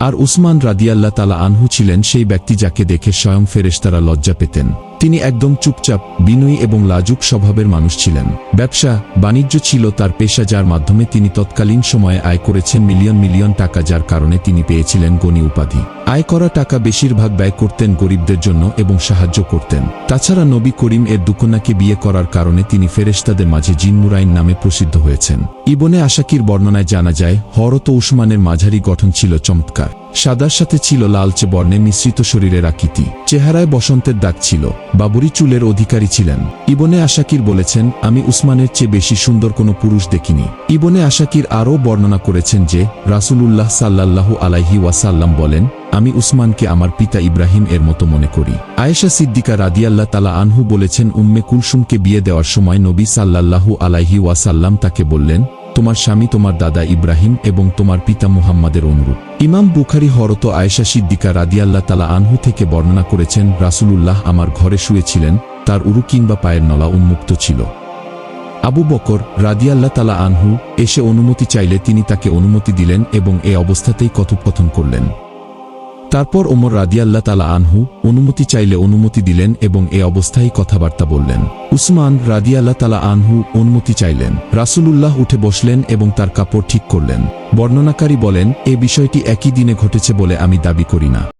আর উসমান রাদিয়াল্লাহ তালা আনহু ছিলেন সেই ব্যক্তি যাকে দেখে স্বয়ং ফেরেশতারা লজ্জা পেতেন। তিনি একদম চুপচাপ, বিনয়ী এবং লাজুক স্বভাবের মানুষ ছিলেন। ব্যবসা, বাণিজ্য ছিল তার পেশা যার মাধ্যমে তিনি তৎকালীন সময়ে আয় করেছেন মিলিয়ন মিলিয়ন টাকা যার কারণে তিনি পেয়েছিলেন গণি উপাধি। আয় করা টাকা বেশিরভাগ ব্যয় করতেন গরিবদের জন্য এবং সাহায্য করতেন। তাছাড়া নবী করিম এর দুকন্যাকে বিয়ে করার কারণে তিনি ফেরেশতাদের মাঝে জিনমুরাইন নামে প্রসিদ্ধ হয়েছেন। ইবনে আশাকির বর্ণনায় জানা যায় হরত উসমানের মাঝারি গঠন ছিল চমৎকার। সাদার সাথে ছিল লালচে বর্ণে মিশ্রিত শরীরের আকৃতি। চেহারায় বসন্তের দাগ ছিল। বাবুরি চুলের অধিকারী ছিলেন। ইবনে আশাকির বলেছেন, আমি উসমানের চেয়ে বেশি সুন্দর কোনো পুরুষ দেখিনি। ইবনে আশাকির আরও বর্ণনা করেছেন যে, রাসূলুল্লাহ সাল্লাল্লাহু আলাইহি ওয়াসাল্লাম বলেন, আমি উসমানকে আমার পিতা ইব্রাহিম এর মতো মনে করি। আয়েশা সিদ্দিকা রাদিয়াল্লাহ তালা আনহু বলেছেন, উম্মে কুলসুমকে বিয়ে দেওয়ার সময় নবী সাল্লাল্লাহু আলাইহি ওয়াসাল্লাম তাকে বললেন, তোমার স্বামী তোমার দাদা ইব্রাহিম এবং তোমার পিতা মুহাম্মাদের অনুরূপ ইমাম বুখারি হরত আয়েশা সিদ্দিকা রাদিয়াল্লা তালা আনহু থেকে বর্ণনা করেছেন, রাসূলুল্লাহ আমার ঘরে শুয়েছিলেন, তার উরু কিংবা পায়ের নলা উন্মুক্ত ছিল। আবু বকর রাদিয়াল্লা তালা আনহু এসে অনুমতি চাইলে তিনি তাকে অনুমতি দিলেন এবং এ অবস্থাতেই কথোপকথন করলেন। তারপর ওমর রাদিয়াল্লাহ তালা আনহু অনুমতি চাইলে অনুমতি দিলেন এবং এ অবস্থায় কথাবার্তা বললেন। উসমান রাদিয়াল্লা তালা আনহু অনুমতি চাইলেন। রাসূলুল্লাহ উঠে বসলেন এবং তার কাপড় ঠিক করলেন। বর্ণনাকারী বলেন, এ বিষয়টি একই দিনে ঘটেছে বলে আমি দাবি করি না।